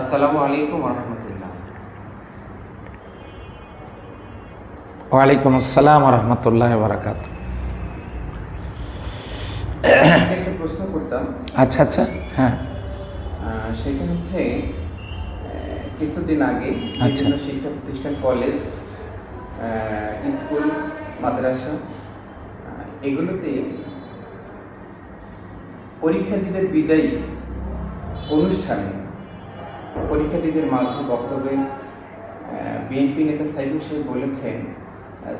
আসসালামু আলাইকুম রহমতুল্লাহ। ওয়ালাইকুম আসসালাম রহমতুল্লাহ বারাকাত একটা প্রশ্ন করতাম। আচ্ছা আচ্ছা হ্যাঁ। সেটা হচ্ছে কিছুদিন আগে আচ্ছা। বিভিন্ন শিক্ষা প্রতিষ্ঠান কলেজ স্কুল মাদ্রাসা এগুলোতে পরীক্ষার্থীদের বিদায়ী অনুষ্ঠানে পরীক্ষার্থীদের মাঝে বক্তব্যে বিএনপি নেতা সাইফুল সাহেব বলেছেন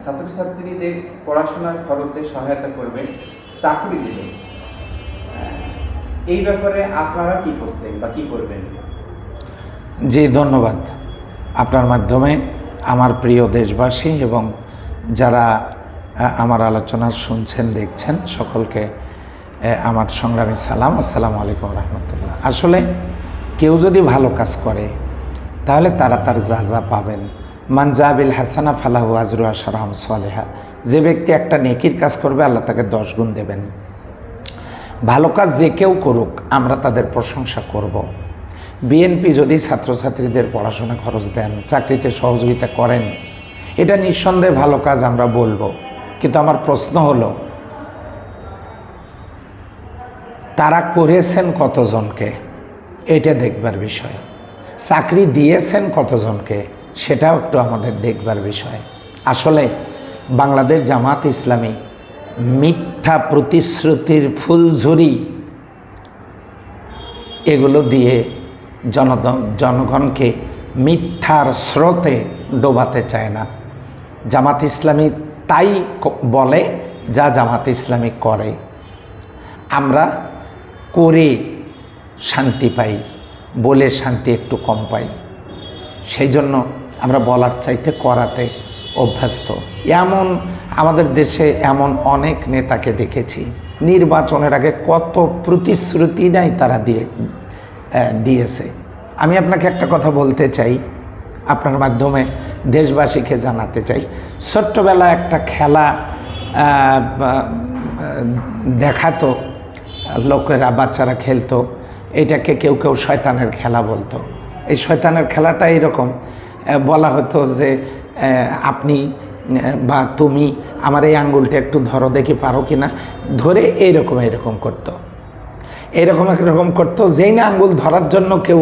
ছাত্রছাত্রীদের পড়াশোনার খরচে সহায়তা করবে চাকরি আহ, এই ব্যাপারে আপনারা কি করতেন বা কি করবেন? জি ধন্যবাদ। আপনার মাধ্যমে আমার প্রিয় দেশবাসী এবং যারা আমার আলোচনা শুনছেন দেখছেন সকলকে আমার সংগ্রামী সালাম। আসসালামু আলাইকুম রহমতুল্লাহ। আসলে কেউ যদি ভালো কাজ করে, তাহলে তারা তার যা যা পাবেন। মানজাবিল হাসানা ফালাহু আজরু আশারাম সালেহা। যে ব্যক্তি একটা নেকির কাজ করবে, আল্লাহ তাকে দশ গুণ দেবেন। ভালো কাজ যে কেউ করুক, আমরা তাদের প্রশংসা করব। বিএনপি যদি ছাত্রছাত্রীদের পড়াশোনা খরচ দেন, চাকরিতে সহযোগিতা করেন, এটা নিঃসন্দেহে ভালো কাজ আমরা বলব। কিন্তু আমার প্রশ্ন হলো, তারা করেছেন কতজনকে? এটা দেখবার বিষয়। চাকরি দিয়েছেন কতজনকে, সেটাও একটু আমাদের দেখবার বিষয়। আসলে বাংলাদেশ জামাত ইসলামী মিথ্যা প্রতিশ্রুতির ফুলঝুরি এগুলো দিয়ে জনগণ জনগণকে মিথ্যার স্রোতে ডোবাতে চায় না। জামাত ইসলামী তাই বলে যা জামাত ইসলামী করে। আমরা করে শান্তি পাই, বলে শান্তি একটু কম পাই। সেই জন্য আমরা বলার চাইতে করাতে অভ্যস্ত। এমন আমাদের দেশে এমন অনেক নেতাকে দেখেছি, নির্বাচনের আগে কত প্রতিশ্রুতি নাই তারা দিয়ে দিয়েছে। আমি আপনাকে একটা কথা বলতে চাই, আপনার মাধ্যমে দেশবাসীকে জানাতে চাই। ছোট্টবেলা একটা খেলা দেখাতো, লোকেরা, বাচ্চারা খেলতো। এটাকে কেউ কেউ শয়তানের খেলা বলতো। এই শয়তানের খেলাটা এরকম বলা হতো যে আপনি বা তুমি আমার এই আঙ্গুলটা একটু ধরো, দেখি পারো কি না ধরে এইরকম এরকম করতো। এরকম একরকম করতো, যেই না আঙ্গুল ধরার জন্য কেউ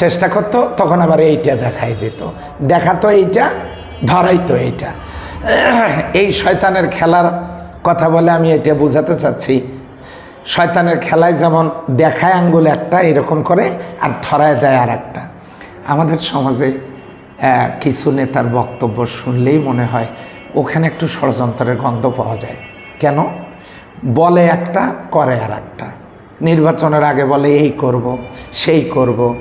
চেষ্টা করতো, তখন আবার এইটা দেখাই দিত। দেখাতো এইটা, ধরাইতো এইটা। এই শয়তানের খেলার কথা বলে আমি এটা বোঝাতে চাচ্ছি। শয়তানের খেলায় যেমন দেখায় আঙ্গুল একটা, এরকম করে, আর ধরায় দেয় আর একটা। আমাদের সমাজে কিছু নেতার বক্তব্য শুনলেই মনে হয় ওখানে একটু ষড়যন্ত্রের গন্ধ পাওয়া যায়। কেন? বলে একটা, করে আর একটা। নির্বাচনের আগে বলে, এই করব, সেই করব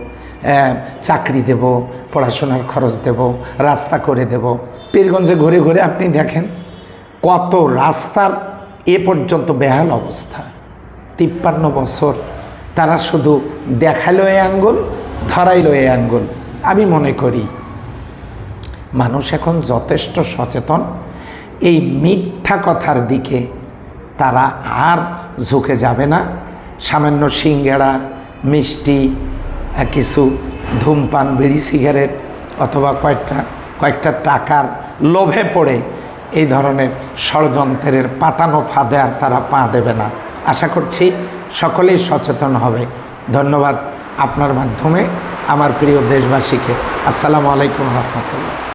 চাকরি দেব, পড়াশোনার খরচ দেব, রাস্তা করে দেব। পীরগঞ্জে ঘুরে ঘুরে আপনি দেখেন, কত রাস্তার এ পর্যন্ত বেহাল অবস্থা। তিপ্পান্ন বছর। তারা শুধু দেখাল এ আঙ্গুল, ধরাইলো এ আঙ্গুল। আমি মনে করি, মানুষ এখন যথেষ্ট সচেতন। এই মিথ্যা কথার দিকে তারা আর ঝুঁকে যাবে না। সামান্য সিঙ্গেড়া, মিষ্টি কিছু ধূমপান, বিড়ি, সিগারেট অথবা কয়েকটা কয়েকটা টাকার লোভে পড়ে এই ধরনের ষড়যন্ত্রের পাতানো ফাঁদে আর তারা পা দেবে না। আশা করছি সকলেই সচেতন হবে। ধন্যবাদ আপনার মাধ্যমে আমার প্রিয় দেশবাসীকে। আসসালামু আলাইকুম রহমতুল্লাহ।